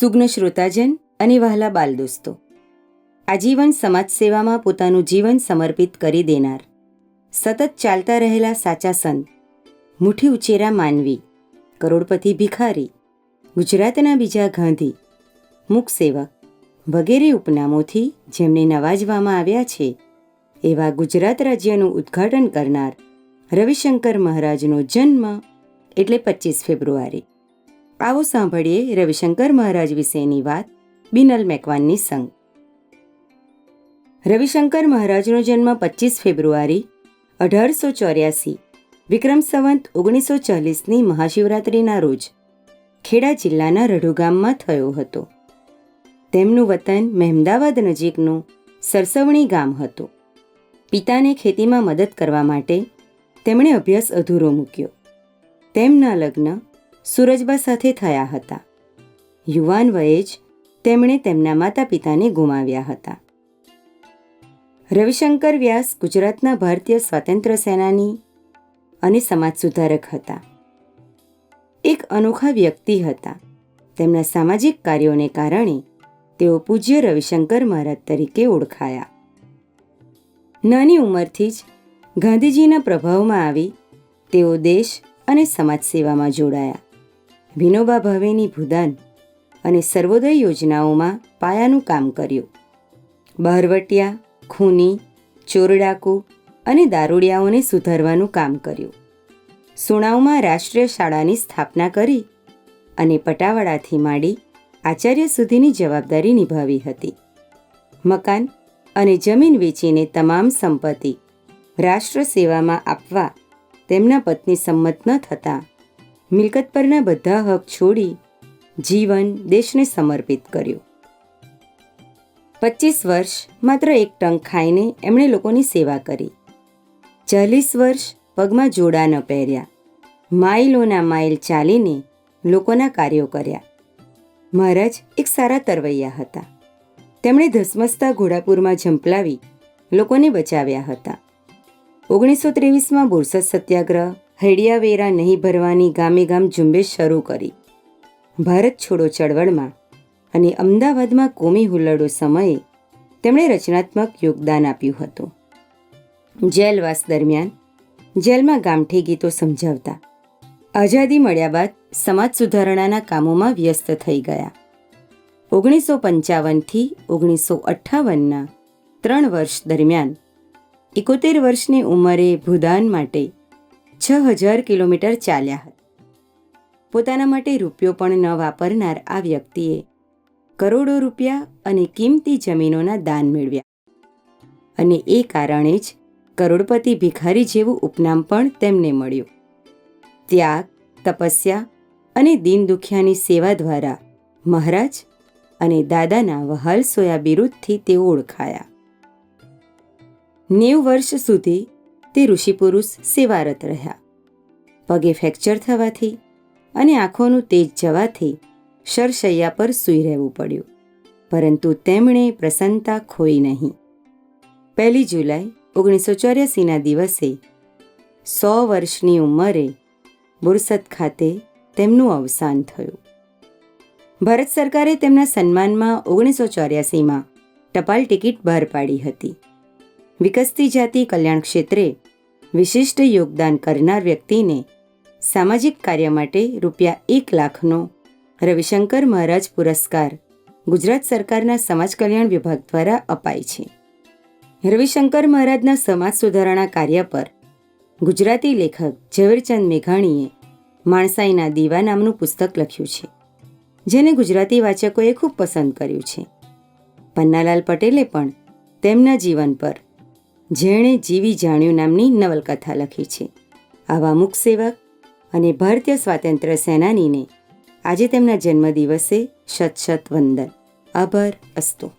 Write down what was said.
સુગ્ન શ્રોતાજન અને વહાલા બાલ દોસ્તો. આજીવન સમાજ સેવામાં પોતાનું જીવન સમર્પિત કરી દેનાર. સતત ચાલતા રહેલા સાચા સંત. મુઠ્ઠી ઉચેરા માનવી. કરોડપતિ ભિખારી. ગુજરાતના બીજા ગાંધી. મુખસેવક વગેરે ઉપનામોથી જેમને નવાજવામાં આવ્યા છે. એવા ગુજરાત રાજ્યનું ઉદ્ઘાટન કરનાર રવિશંકર મહારાજનો જન્મ એટલે પચીસ ફેબ્રુઆરી. આવો સાંભળીએ રવિશંકર મહારાજ વિશેની વાત બિનલ મેકવાનની સંગ. રવિશંકર મહારાજનો જન્મ પચીસ ફેબ્રુઆરી અઢારસો ચોર્યાસી, વિક્રમ સંવંત ઓગણીસો ચાલીસની મહાશિવરાત્રિના રોજ ખેડા જિલ્લાના રઢુ ગામમાં થયો હતો. તેમનું વતન મહેમદાવાદ નજીકનું સરસવણી ગામ હતું. પિતાને ખેતીમાં મદદ કરવા માટે તેમણે અભ્યાસ અધૂરો મૂક્યો. તેમના લગ્ન સૂરજબા સાથે થયા હતા. યુવાન વયે જ તેમણે તેમના માતા પિતાને ગુમાવ્યા હતા. રવિશંકર વ્યાસ ગુજરાતના ભારતીય સ્વાતંત્ર્ય સેનાની અને સમાજ સુધારક હતા. એક અનોખા વ્યક્તિ હતા. તેમના સામાજિક કાર્યોને કારણે તેઓ પૂજ્ય રવિશંકર મહારાજ તરીકે ઓળખાયા. નાની ઉંમરથી જ ગાંધીજીના પ્રભાવમાં આવી તેઓ દેશ અને સમાજ સેવામાં જોડાયા. વિનોબા ભાવેની ભૂદાન અને સર્વોદય યોજનાઓમાં પાયાનું કામ કર્યું. બહારવટિયા, ખૂની, ચોરડાકુ અને દારૂડિયાઓને સુધારવાનું કામ કર્યું. સુણાવમાં રાષ્ટ્રીય શાળાની સ્થાપના કરી અને પટાવાડાથી માંડી આચાર્ય સુધીની જવાબદારી નિભાવી હતી. મકાન અને જમીન વેચીને તમામ સંપત્તિ રાષ્ટ્ર સેવામાં આપવા તેમના પત્ની સંમત ન થતાં મિલકત પરના બધા હક છોડી જીવન દેશને સમર્પિત કર્યું. પચીસ વર્ષ માત્ર એક ટંક ખાઈને એમણે લોકોની સેવા કરી. ચાલીસ વર્ષ પગમાં જોડા ન પહેર્યા. માઇલોના માઇલ ચાલીને લોકોના કાર્યો કર્યા. મહારાજ એક સારા તરવૈયા હતા. તેમણે ધસમસતા ઘોડાપુરમાં ઝંપલાવી લોકોને બચાવ્યા હતા. ઓગણીસો ત્રેવીસમાં બોરસદ સત્યાગ્રહ હૈડિયાવેરા નહીં ભરવાની ગામે ગામ ઝુંબેશ શરૂ કરી. ભારત છોડો ચળવળમાં અને અમદાવાદમાં કોમી હુલ્લડો સમયે તેમણે રચનાત્મક યોગદાન આપ્યું હતું. જેલવાસ દરમિયાન જેલમાં ગામઠી ગીતો સમજાવતા આઝાદી મળ્યા બાદ સમાજ સુધારણાના કામોમાં વ્યસ્ત થઈ ગયા. ઓગણીસો પંચાવનથી ઓગણીસો અઠ્ઠાવનના ત્રણ વર્ષ દરમિયાન એકોતેર વર્ષની ઉંમરે ભૂદાન માટે છ હજાર કિલોમીટર ચાલ્યા હતા. પોતાના માટે રૂપિયો પણ ન વાપરનાર આ વ્યક્તિએ કરોડો રૂપિયા અને કિંમતી જમીનોના દાન મેળવ્યા. અને એ કારણે જ કરોડપતિ ભિખારી જેવું ઉપનામ પણ તેમને મળ્યું. ત્યાગ, તપસ્યા અને દીન દુખિયાની સેવા દ્વારા મહારાજ અને દાદાના વહાલ સોયા બિરુદથી તેઓ ઓળખાયા. નેવ વર્ષ સુધી તે ઋષિપુરુષ સેવારત રહ્યા. પગે ફ્રેક્ચર થવાથી અને આંખોનું તેજ જવાથી શરશૈયા પર સૂઈ રહેવું પડ્યું, પરંતુ તેમણે પ્રસન્નતા ખોઈ નહીં. પહેલી જુલાઈ ઓગણીસો ચોર્યાસીના દિવસે સો વર્ષની ઉંમરે બુરસદ ખાતે તેમનું અવસાન થયું. ભારત સરકારે તેમના સન્માનમાં ઓગણીસો ચોર્યાસીમાં ટપાલ ટિકિટ બહાર પાડી હતી. વિકસતી જાતિ કલ્યાણ ક્ષેત્રે વિશિષ્ટ યોગદાન કરનાર વ્યક્તિને સામાજિક કાર્ય માટે રૂપિયા એક લાખનો રવિશંકર મહારાજ પુરસ્કાર ગુજરાત સરકારના સમાજ કલ્યાણ વિભાગ દ્વારા અપાય છે. રવિશંકર મહારાજના સમાજ સુધારણા કાર્ય પર ગુજરાતી લેખક ઝવેરચંદ મેઘાણીએ માણસાઈના દીવા નામનું પુસ્તક લખ્યું છે, જેને ગુજરાતી વાચકોએ ખૂબ પસંદ કર્યું છે. પન્નાલાલ પટેલે પણ તેમના જીવન પર જેણે જીવી જાણ્યું નામની નવલકથા લખી છે. આવા મુખસેવક અને ભારતીય સ્વાતંત્ર્ય સેનાનીને આજે તેમના જન્મદિવસે શત શત વંદન. આભાર અસ્તુ.